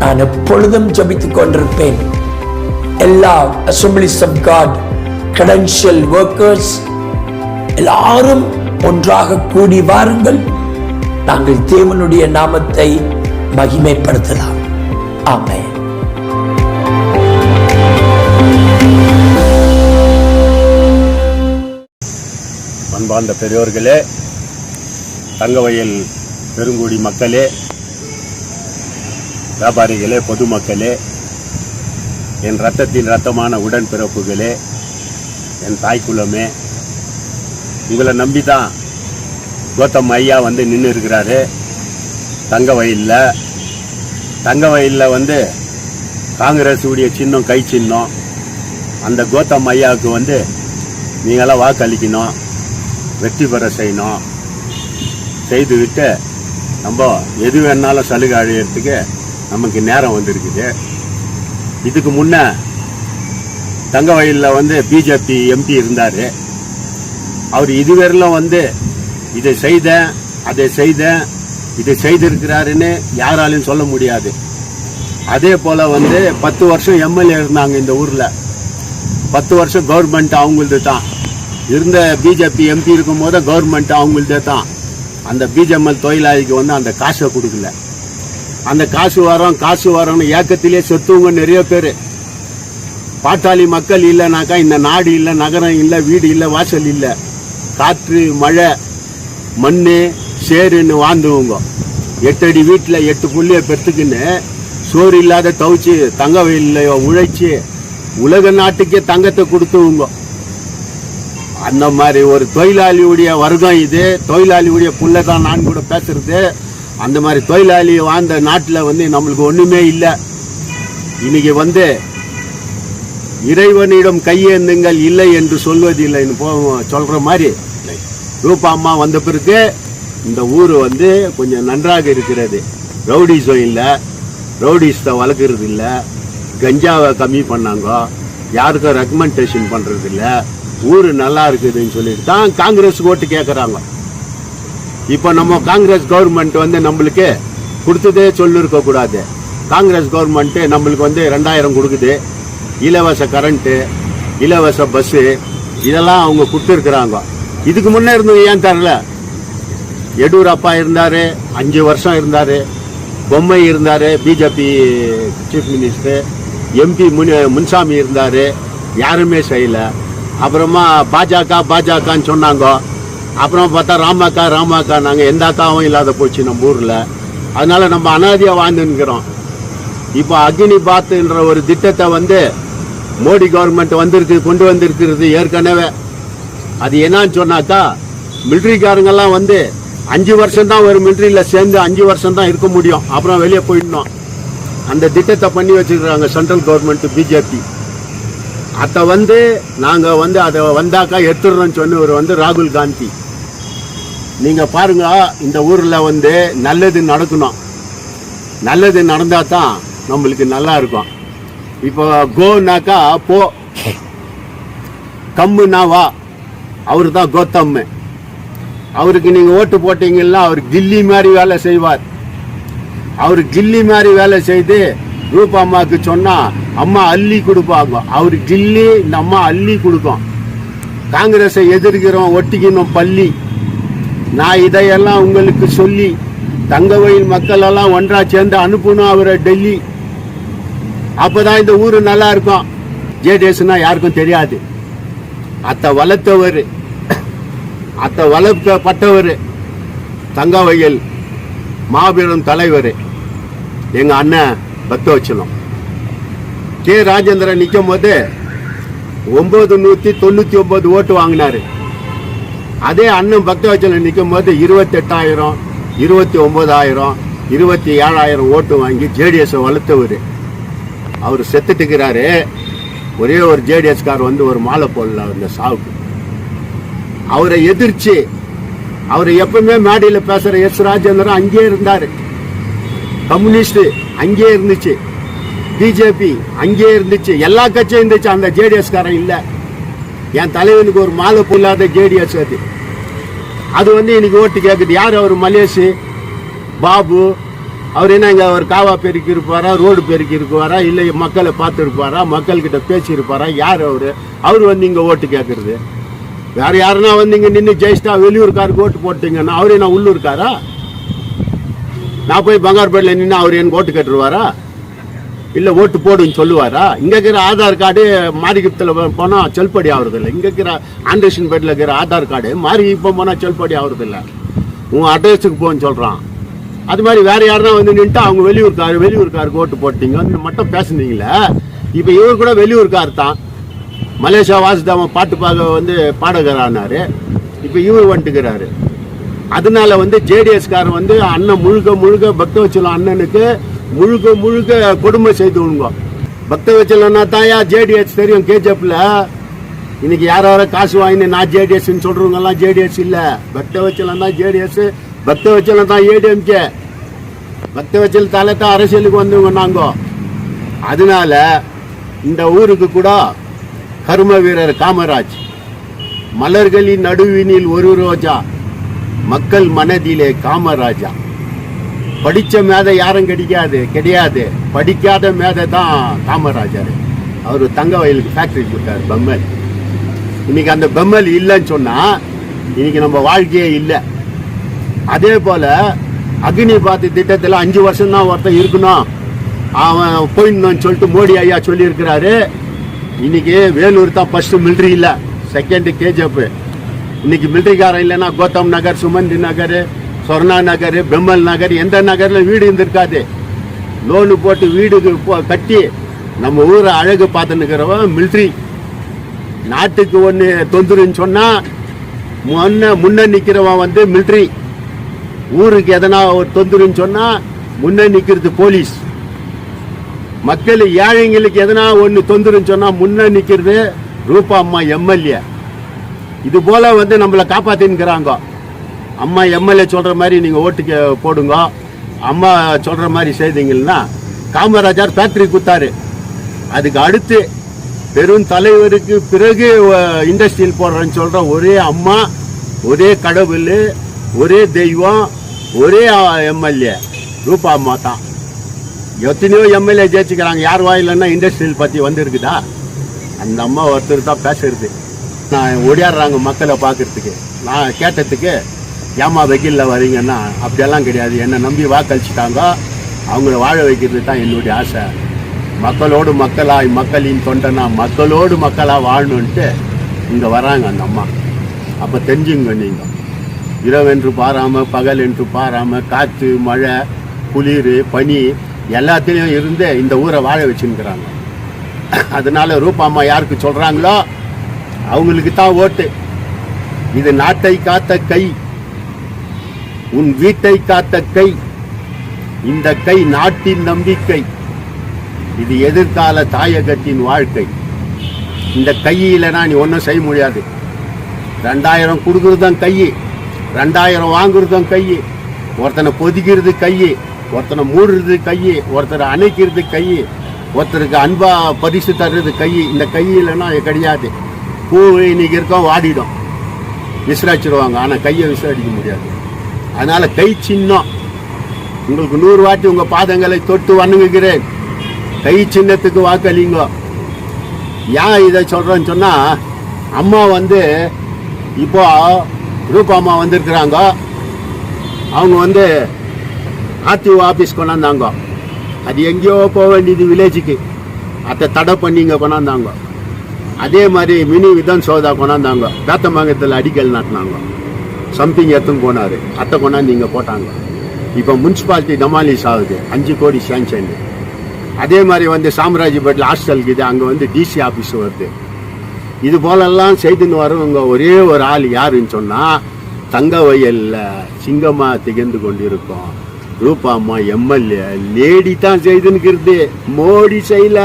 நான் எப்பொழுதும் ஜபித்துக் கொண்டிருப்பேன். எல்லா assemblies of God credential workers எல்லாரும் ஒன்றாக கூடி வாருங்கள். நாங்கள் தேவனுடைய நாமத்தை மகிமைப்படுத்தலாம். ஆமே அன்பார்ந்த பெரியோர்களே தங்கவயல் பெருங்குடி மக்களே வியாபாரிகளே பொதுமக்களே என் ரத்தத்தின் ரத்தமான உடன்பிறப்புகளே என் தாய்க்குலமே உங்களை நம்பி தான் கோத்தம் ஐயா வந்து நின்று இருக்கிறாரு தங்க வயலில் தங்க வயலில் வந்து காங்கிரஸ் உடைய சின்னம் கை சின்னம். அந்த கோத்தம் ஐயாவுக்கு வந்து நீங்களாம் வாக்களிக்கணும் வெற்றி பெற செய்யணும். செய்துவிட்டு நம்ம எது வேணாலும் சலுகை அழியறதுக்கு நமக்கு நேரம் வந்திருக்குது. இதுக்கு முன்ன தங்க வயலில் வந்து பிஜேபி எம்பி இருந்தார். அவர் இதுவரையிலும் வந்து இதை செய்தேன் அதை செய்தேன் இதை செய்திருக்கிறாருன்னு யாராலையும் சொல்ல முடியாது. அதே போல வந்து பத்து வருஷம் எம்எல்ஏ இருந்தாங்க இந்த ஊரில். பத்து வருஷம் கவர்மெண்ட் அவங்களது தான். இருந்த பிஜேபி எம்பி இருக்கும் போது கவர்மெண்ட் அவங்களதே தான். அந்த பிஜேஎம்எல் தொழிலாளிக்கு வந்து அந்த காசை கொடுக்கல. அந்த காசு வரோம் காசு வரோம்னு ஏக்கத்திலே செத்துவங்க நிறைய பேர். பாட்டாளி மக்கள் இல்லைனாக்கா இந்த நாடு இல்லை நகரம் இல்லை வீடு இல்லை வாசல் இல்லை. காற்று மழை மண் சேருன்னு வாழ்ந்துவங்க. எட்டு அடி வீட்டில் எட்டு புள்ளிய பெற்றுக்குன்னு சோறு இல்லாத தவிச்சு தங்க வயலில் உழைச்சி உலக நாட்டுக்கே தங்கத்தை கொடுத்துவங்க. அந்த மாதிரி ஒரு தொழிலாளியுடைய வர்க்கம் இது. தொழிலாளியுடைய புள்ள தான் நான் கூட பேசுறது. அந்த மாதிரி தொழிலாளி வாழ்ந்த நாட்டில் வந்து நம்மளுக்கு ஒன்றுமே இல்லை. இன்னைக்கு வந்து இறைவனிடம் கையேந்துங்கள் இல்லை என்று சொல்வதில்லைன்னு போ சொல்கிற மாதிரி ரூபா அம்மா வந்த பிறகு இந்த ஊர் வந்து கொஞ்சம் நன்றாக இருக்கிறது. ரவுடிஸும் இல்லை. ரவுடிஸை வளர்க்குறது இல்லை. கஞ்சாவை கம்மி பண்ணாங்க. யாருக்கும் ரெக்கமெண்டேஷன் பண்ணுறது இல்லை ஊர் நல்லா இருக்குதுன்னு சொல்லிட்டு தான் காங்கிரஸ் ஓட்டு கேட்குறாங்க இப்போ நம்ம காங்கிரஸ் கவர்மெண்ட் வந்து நம்மளுக்கு கொடுத்ததே சொல்லிருக்க கூடாது. காங்கிரஸ் கவர்மெண்ட் நம்மளுக்கு வந்து ரெண்டாயிரம் கொடுக்குது. இலவச கரண்ட்டு இலவச பஸ்ஸு இதெல்லாம் அவங்க கொடுத்துருக்குறாங்க. இதுக்கு முன்னே இருந்தவங்க ஏன் தரல எடியூரப்பா இருந்தார் அஞ்சு வருஷம் இருந்தார். பொம்மை இருந்தார் BJP chief minister MP Muni Munisamy இருந்தார். யாருமே செய்யலை. அப்புறமா பாஜக பாஜகன்னு சொன்னாங்க. அப்புறம் பார்த்தா ராமாக்கா ராமாக்கா நாங்கள் எந்த அக்காவும் இல்லாத போச்சு நம்ம ஊரில். அதனால் நம்ம அனாதியாக வாழ்ந்துருக்கிறோம் இப்போ அக்னி பாத்துன்ற ஒரு திட்டத்தை வந்து மோடி கவர்மெண்ட் வந்திருக்கு கொண்டு வந்திருக்கிறது ஏற்கனவே. அது என்னன்னு சொன்னாக்கா மிலிட்ரிக்காரங்கெல்லாம் வந்து அஞ்சு வருஷம் தான் ஒரு மிலிட்ரியில் சேர்ந்து அஞ்சு வருஷம் தான் இருக்க முடியும். அப்புறம் வெளியே போயிடணும். அந்த திட்டத்தை பண்ணி வச்சிருக்காங்க சென்ட்ரல் கவர்மெண்ட் பிஜேபி அதை வந்து நாங்கள் வந்து அதை வந்தாக்கா எடுத்துடுறோன்னு சொன்னவர் வந்து ராகுல் காந்தி. நீங்கள் பாருங்க இந்த ஊரில் வந்து நல்லது நடக்கணும். நல்லது நடந்தா தான் நம்மளுக்கு நல்லா இருக்கும். இப்போ கோனாக்கா போ. கம்முனா வா. அவரு தான் கோத்தம் அவருக்கு நீங்க ஓட்டு போட்டீங்கன்னா அவர் கில்லி மாதிரி வேலை செய்வார். அவர் கில்லி மாதிரி வேலை செய்து ரூபா அம்மாவுக்கு சொன்னா அம்மா அள்ளி கொடுப்பாங்க. அவர் கில்லி இந்த அம்மா அள்ளி கொடுக்கும். காங்கிரஸை எதிர்க்கிறோம் ஒட்டிக்கணும் பள்ளி. நான் இதையெல்லாம் உங்களுக்கு சொல்லி தங்கவயல் மக்கள் எல்லாம் ஒன்றா சேர்ந்து அனுப்பணும் அவரை டெல்லி. அப்போதான் இந்த ஊரு நல்லா இருக்கும். ஜேடிஎஸ்னா யாருக்கும் தெரியாது. அத்தை வளர்த்தவர் அத்தை வளர்க்கப்பட்டவர் தங்கவயல் மாபெரும் தலைவர் எங்கள் அண்ணன் பக்தவச்சலம் கே. ராஜேந்திரன் நிற்கும் போது ஒன்பது நூற்றி தொண்ணூற்றி ஒன்பது ஓட்டு வாங்கினாரு. அதே அண்ணன் பக்தவச்சலம் நிற்கும் போது இருபத்தெட்டாயிரம் இருபத்தி ஒன்பதாயிரம் இருபத்தி ஏழாயிரம் ஓட்டு வாங்கி ஜேடிஎஸை வளர்த்தவர். அவர் செத்துட்டுக்கிறாரு. ஒரே ஒரு ஜேடிஎஸ்கார் வந்து ஒரு மாலை போடல அந்த சாவுக்கு. அவரை எதிர்த்து அவர் எப்பவுமே மேடையில் பேசுகிற எஸ் ராஜேந்திரன் அங்கேயே இருந்தார். கம்யூனிஸ்ட் அங்கேயே இருந்துச்சு. பிஜேபி அங்கேயே இருந்துச்சு. எல்லா கட்சியும் இருந்துச்சு. அந்த ஜேடிஎஸ்காரன் இல்லை. என் தலைவனுக்கு ஒரு மாலை புல்லாத ஜேடிஎஸ் அது. அது வந்து இன்னைக்கு ஓட்டு கேட்குது யார் அவர்? மலேசி பாபு. அவர் என்ன இங்கே அவர் காவா பெருக்கி இருப்பாரா? ரோடு பெருக்கி இருப்பாரா? இல்லை மக்களை பார்த்துருப்பாரா? மக்கள்கிட்ட பேசியிருப்பாரா? யார் அவர்? அவர் வந்து இங்கே ஓட்டு கேட்கறது வேற யாருன்னா வந்து இங்கே நின்று ஜெயிச்சிட்டா வெளியூர்காருக்கு ஓட்டு போட்டீங்கன்னா அவர் என்ன உள்ளூர்காரா? நான் போய் பங்கார்பேட்டில் நின்று அவர் எனக்கு ஓட்டு கட்டுருவாரா? இல்லை ஓட்டு போடுன்னு சொல்லுவாரா? இங்கே இருக்கிற ஆதார் கார்டு மாரிகுப்பத்தில் போனால் செல்படி ஆகுறது இல்லை இங்கே இருக்கிற ஆண்ட்ரேஷன் பேட்டில் இருக்கிற ஆதார் கார்டு மாரிகுப்பம் போனால் செல்படி ஆகுறது இல்லை உன் அட்ரஸுக்கு போன்னு சொல்கிறான் அது மாதிரி வேற யாருனா வந்து நின்றுட்டு அவங்க வெளியூர்கார் வெளியூர்காருக்கு ஓட்டு போட்டீங்க. வந்து மட்டும் பேசுனீங்களே? இப்போ இவர் கூட வெளியூர்கார் தான். மலேசியா வாசுதாம பாட்டு பார்க்க வந்து பாடகரானாரு. இப்போ இவர் வந்துட்டுக்கிறாரு அதனால வந்து ஜேடிஎஸ்கார் வந்து அண்ணன் முழுக்க முழுக்க பக்தவச்சலம் அண்ணனுக்கு முழுக்க முழுக்க கொடுமை செய்து விடுங்க தான் தாயா ஜேடிஎஸ் தெரியும் கேஜப்பில் இன்னைக்கு யாரோ யாரோ காசு வாங்கினு நான் ஜேடிஎஸ்ஸுன்னு சொல்கிறவங்கெல்லாம் ஜேடிஎஸ் ஜேடிஎஸ் பக்த பக்தவச்சலம் தான் ஜேடிஎஸ் பக்தவச்சலம் தான் ஏடிஎம்கே பக்தவச்சலத்தால தான் அரசியலுக்கு வந்தவங்க நாங்கோ அதனால இந்த ஊருக்கு கூட கர்ம வீரர் காமராஜ் மலர்களின் நடுவினில் ஒரு ரோஜா மக்கள் மனதிலே காமராஜா. படித்த மேதை யாரும் கிடைக்காது கிடையாது. படிக்காத மேதை தான் காமராஜர். அவர் தங்க வயலுக்கு ஃபேக்ட்ரி கொடுத்தாரு பெம்மல். இன்னைக்கு அந்த பெம்மல் இல்லைன்னு சொன்னால் இன்னைக்கு நம்ம வாழ்க்கையே இல்லை. அதே போல் அக்னி பாத்து திட்டத்தில் அஞ்சு வருஷம் தான் ஒருத்தன் இருக்கணும். அவன் போயிடணும்னு சொல்லிட்டு மோடி ஐயா சொல்லியிருக்கிறாரு. இன்னைக்கு வேலூர் தான் ஃபஸ்ட்டு மில்ட்ரி இல்லை செகண்டு கேஜிஎஃப் இன்னைக்கு மில்ட்ரிக்காரன் இல்லைன்னா கோத்தம் நகர் சுமந்தி நகர் சொர்ணா நகர் பெம்மல் நகர் எந்த நகரில் வீடு இருந்திருக்காது. லோனு போட்டு வீடு போ- கட்டி நம்ம ஊரை அழகு பார்த்துன்னுக்கிறவன் மிலிட்ரி. நாட்டுக்கு ஒன்று தொந்தரவுன்னு சொன்னால் முன்ன முன்ன நிற்கிறவன் வந்து மிலிட்ரி. ஊருக்கு எதனா ஒரு தொந்தரவுன்னு சொன்னால் முன்ன நிற்கிறது போலீஸ். மக்கள் ஏழைங்களுக்கு எதனா ஒன்று தொந்தரவுன்னு சொன்னால் முன்ன நிற்கிறது ரூபா அம்மா எம்எல்ஏ. இது போல வந்து நம்மளை காப்பாத்தின்னுக்கிறாங்க. அம்மா எம்எல்ஏ சொல்கிற மாதிரி நீங்கள் ஓட்டுக்கு போடுங்க. அம்மா சொல்கிற மாதிரி செய்தீங்கன்னா காமராஜர் ஃபேக்ட்ரி குத்தாரு. அதுக்கு அடுத்து பெரும் தலைவருக்கு பிறகு இண்டஸ்ட்ரியல் போடுறேன்னு சொல்கிற ஒரே அம்மா ஒரே கடவுள் ஒரே தெய்வம் ஒரே எம்எல்ஏ. ரூபா அம்மா தான். எத்தனையோ எம்எல்ஏ ஜெயிச்சுக்கிறாங்க. யார் வாயிலன்னா இண்டஸ்ட்ரியல் பற்றி வந்திருக்குதா? அந்த அம்மா ஒருத்தர் தான் பேசுறது. நான் ஓடியாடுறாங்க மக்களை பார்க்குறதுக்கு. நான் கேட்டதுக்கு ஏமா வக்கீலில் வரீங்கன்னா அப்படியெல்லாம் கிடையாது. என்னை நம்பி வாக்களிச்சிட்டாங்க. அவங்கள வாழ வைக்கிறது தான் என்னுடைய ஆசை. மக்களோடு மக்களாய் மக்களின் தொண்டனா மக்களோடு மக்களாக வாழணுன்ட்டு இங்கே வராங்க அந்த அம்மா. அப்போ தெரிஞ்சுங்க நீங்கள் இரவென்று பாராமல் பகல் என்று பாராமல் காற்று மழை குளிர் பனி எல்லாத்துலேயும் இருந்து இந்த ஊரை வாழ வச்சுருக்கிறாங்க. அதனால ரூபாம்மா யாருக்கு சொல்கிறாங்களோ அவங்களுக்கு தான் ஓட்டு. இது நாட்டை காத்த கை. உன் வீட்டை காத்த கை இந்த கை நாட்டின் நம்பிக்கை. இது எதிர்கால தாயகத்தின் வாழ்க்கை. இந்த கை நீ ஒன்றும் செய்ய முடியாது. ரெண்டாயிரம் கொடுக்குறதும் கை ரெண்டாயிரம் வாங்குறதும் கை ஒருத்தனை பொதிக்கிறது கை ஒருத்தனை மூடுறது கை ஒருத்தரை அணைக்கிறது கை ஒருத்தருக்கு அன்பா பரிசு தர்றது கை இந்த கை கிடையாது. பூ இன்னைக்கு இருக்கோம் வாடிடும். விசிறாச்சிடுவாங்க ஆனால் கையை விசாரிக்க முடியாது. அதனால் கை சின்னம். உங்களுக்கு நூறு வாட்டி உங்கள் பாதங்களை தொட்டு வணங்குகிறேன். கை சின்னத்துக்கு வாக்களிங்க. ஏன் இதை சொல்கிறேன்னு சொன்னால் அம்மா வந்து இப்போ ரூபா அம்மா வந்திருக்கிறாங்க. அவங்க வந்து ஆர்டிஓ ஆஃபீஸ் கொண்டாந்தாங்க. அது எங்கேயோ போக வேண்டியது வில்லேஜுக்கு. அதை தடை பண்ணிங்க கொண்டாந்தாங்க. அதே மாதிரி மினி விதான் சோதா கொண்டாந்தாங்க. வேத்தமங்கத்தில் அடிக்கல் நாட்டினாங்க. சம்திங் எடுத்துன்னு போனார் அத்தை கொண்டாந்து இங்கே போட்டாங்க இப்போ முனிசிபாலிட்டி டமாலிஸ் ஆகுது அஞ்சு கோடி சேங்ஷன் அதே மாதிரி வந்து சாம்ராஜ்யப்பேட்டில் ஹாஸ்டலுக்கு இது அங்கே வந்து டிசி ஆஃபீஸ் வருது இது போலெல்லாம் செய்துன்னு வரவங்க ஒரே ஒரு ஆள் யாருன்னு சொன்னால் தங்க வயல்ல சிங்கமா திகழ்ந்து கொண்டிருக்கும் ரூபாம்மா எம்எல்ஏ லேடி தான் செய்துன்னுக்கிறது மோடி செய்யல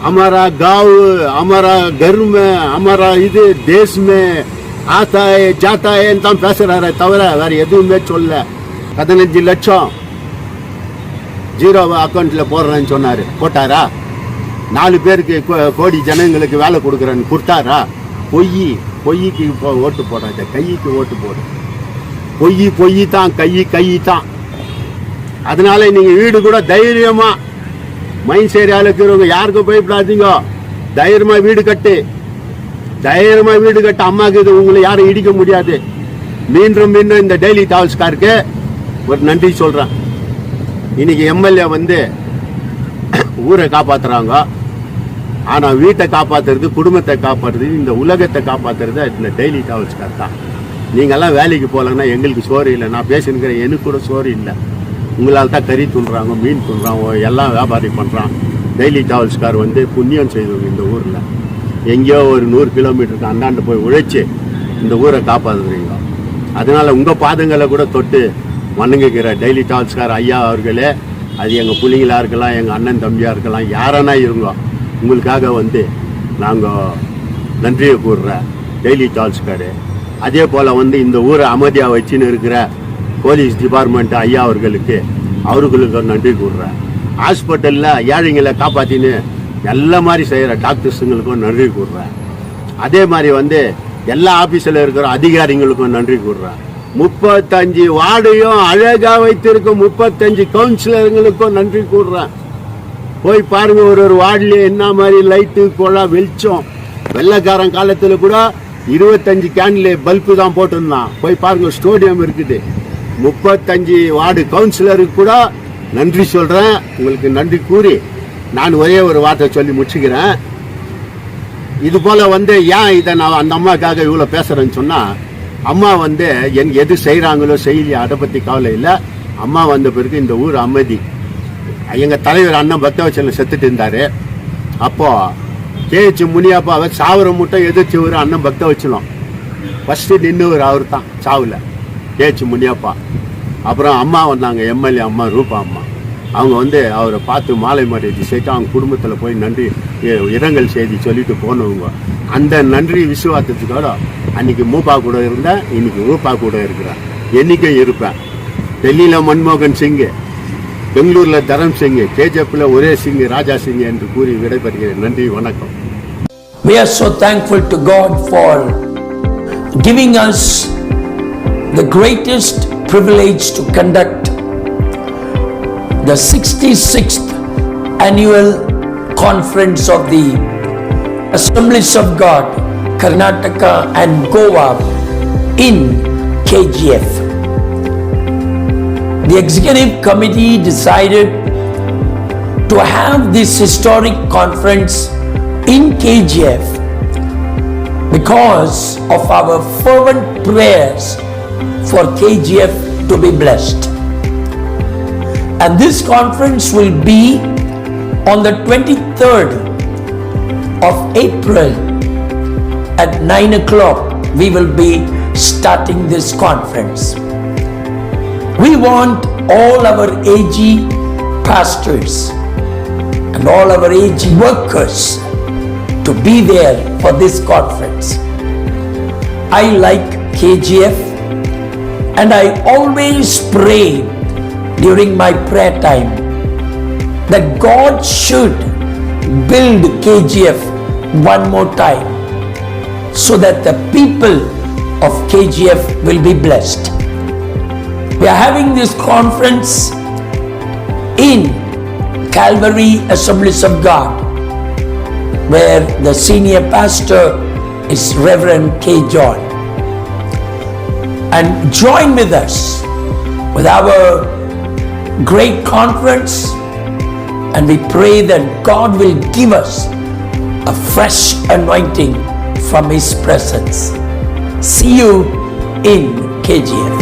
हमारा गांव हमारा घर में हमारा இது देश में ஆத்தாயே ஜாத்தாயேன்னு தான் பேசுகிறாரே தவிர வேறு எதுவுமே சொல்ல. பதினஞ்சு லட்சம் ஜீரோ அக்கௌண்ட்டில் போடுறேன்னு சொன்னார். போட்டாரா? நாலு பேருக்கு கோடி ஜனங்களுக்கு வேலை கொடுக்குறேன்னு கொடுத்தாரா? பொய் பொய்க்கு இப்போ ஓட்டு போடுறாங்க கைக்கு ஓட்டு போடு. பொய் பொய் தான் கை கை தான் அதனால நீங்கள் வீடு கூட தைரியமாக மைண்ட் சேரியாவில் இருக்கிறவங்க யாருக்கும் பயப்படாதீங்க. தைரியமாக வீடு கட்டி. தைரியமா வீடு கட்ட அம்மாக்கு இது உங்களை யாரும் இடிக்க முடியாது. மீண்டும் மீண்டும் இந்த டெய்லி டிராவல்ஸ்காருக்கு ஒரு நன்றி சொல்றேன். இன்னைக்கு எம்எல்ஏ வந்து ஊரை காப்பாத்துறாங்க. ஆனா வீட்டை காப்பாத்துறது குடும்பத்தை காப்பாத்துறது இந்த உலகத்தை காப்பாத்துறது இந்த டெய்லி டிராவல்ஸ்கார் தான். நீங்கெல்லாம் வேலைக்கு போகலன்னா எங்களுக்கு சோறு இல்லை. நான் பேசினுக்கிறேன் எனக்கு கூட சோறு இல்லை. உங்களால் தான் கறி துண்டுறாங்க மீன் துண்டுறாங்க எல்லாம் வியாபாரி பண்ணுறான் டெய்லி டிராவல்ஸ்கார் வந்து புண்ணியம் செய்தவங்க இந்த ஊரில். எங்கேயோ ஒரு நூறு கிலோமீட்டருக்கு அந்தாண்டு போய் உழைச்சி இந்த ஊரை காப்பாற்றுறீங்க அதனால் உங்கள் பாதங்களை கூட தொட்டு வணங்குகிற டெய்லி டால்ஸ்கார் ஐயா அவர்களே அது எங்கள் பிள்ளைங்களா இருக்கலாம் எங்கள் அண்ணன் தம்பியாக இருக்கலாம் யாரானா இருங்க. உங்களுக்காக வந்து நாங்கள் நன்றியை கூறுற டெய்லி டால்ஸ்காரு. அதே போல் வந்து இந்த ஊரை அமைதியாக வச்சுன்னு இருக்கிற போலீஸ் டிபார்ட்மெண்ட் ஐயா அவர்களுக்கு அவர்களுக்கு நன்றி கூறுறேன் ஹாஸ்பிட்டலில் ஏழைங்களை காப்பாற்றின்னு எல்லா மாதிரி செய்கிற டாக்டர்ஸுங்களுக்கும் நன்றி கூறுறேன். அதே மாதிரி வந்து எல்லா ஆஃபீஸில் இருக்கிற அதிகாரிகளுக்கும் நன்றி கூறுறேன். முப்பத்தஞ்சு வார்டையும் அழகாக வைத்திருக்கும் முப்பத்தஞ்சு கவுன்சிலருங்களுக்கும் நன்றி கூறுறேன். போய் பாருங்கள் ஒரு ஒரு வார்டுலேயே என்ன மாதிரி லைட்டு குழா வெளிச்சம். வெள்ளைக்காரன் காலத்தில் கூட இருபத்தஞ்சு கேன்ல பல்பு தான் போட்டிருந்தான். போய் பாருங்க ஸ்டேடியம் இருக்குது. முப்பத்தஞ்சு வார்டு கவுன்சிலருக்கு கூட நன்றி சொல்கிறேன் உங்களுக்கு நன்றி கூறி நான் ஒரே ஒரு வார்த்தை சொல்லி முடிச்சுக்கிறேன். இது போல் வந்து ஏன் இதை நான் அந்த அம்மாக்காக இவ்வளோ பேசுகிறேன்னு சொன்னால் அம்மா வந்து என் எது செய்கிறாங்களோ செய்யலையோ அதை பற்றி கவலை இல்லை. அம்மா வந்த பிறகு இந்த ஊர் அமைதி. எங்கள் தலைவர் அண்ணன் பக்தவச்சல செத்துட்டு இருந்தார். அப்போது கேஹெச் முனியாப்பாவை சாவர மட்டும் எதிர்த்து ஒரு அண்ணன் பக்தவச்சலம் ஃபஸ்ட்டு நின்னவர் அவர் தான் சாவில் கேஹெச் முனியாப்பா. அப்புறம் அம்மா வந்தாங்க எம்எல்ஏ அம்மா ரூபா அம்மா. அவங்க வந்து அவரை பார்த்து மாலை மரியாதை செய்து அவங்க குடும்பத்தில் போய் நன்றி இரங்கல் செய்தி சொல்லிட்டு போனவங்க. அந்த நன்றி விசுவாசத்துக்கோட அன்னைக்கு மூப்பா கூட இருந்தேன் இன்னைக்கு ரூபா கூட இருக்கிறேன் என்றைக்கும் இருப்பேன் டெல்லியில் மன்மோகன் சிங்கு பெங்களூரில் தரம் சிங் கேஜப்பில் ஒரே சிங் ராஜா சிங் என்று கூறி விடைபெறுகிறேன். நன்றி வணக்கம். We are so thankful to God for giving us the greatest privilege to conduct the 66th annual conference of the Assemblies of God, Karnataka and Goa in KGF. The executive committee decided to have this historic conference in KGF because of our fervent prayers for KGF to be blessed. And this conference will be on the 23rd of April at 9 o'clock. We will be starting this conference. We want all our AG pastors and all our AG workers to be there for this conference. I like KGF and I always pray during my prayer time that God should build KGF one more time so that the people of KGF will be blessed. We are having this conference in Calvary Assemblies of God, where the senior pastor is Reverend K. John. And join with us with our great conference, and we pray that God will give us a fresh anointing from His presence. See you in KGF.